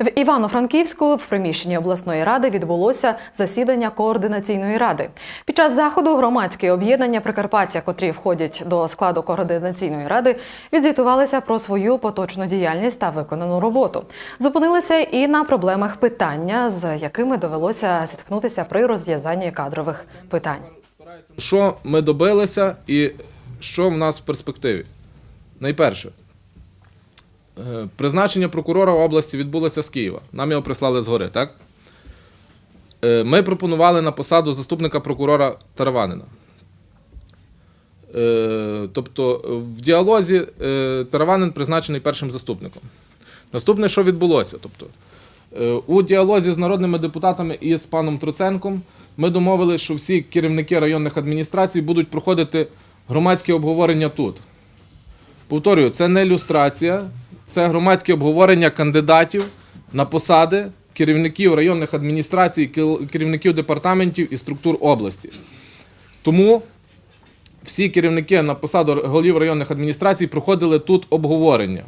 В Івано-Франківську в приміщенні обласної ради відбулося засідання координаційної ради. Під час заходу громадські об'єднання Прикарпаття, котрі входять до складу координаційної ради, відзвітувалися про свою поточну діяльність та виконану роботу. Зупинилися і на проблемах питання, з якими довелося зіткнутися при розв'язанні кадрових питань. Що ми добилися і що в нас в перспективі? Найперше, призначення прокурора області відбулося з Києва. Нам його прислали згори, так? Е, Ми пропонували на посаду заступника прокурора Тараванина. Е, Тобто в діалозі е, Тараванин призначений першим заступником. Наступне, що відбулося? Тобто, е, у діалозі з народними депутатами і з паном Труценком ми домовилися, що всі керівники районних адміністрацій будуть проходити громадське обговорення тут. Повторюю, це не люстрація, це громадське обговорення кандидатів на посади керівників районних адміністрацій, керівників департаментів і структур області. Тому всі керівники на посаду голів районних адміністрацій проходили тут обговорення.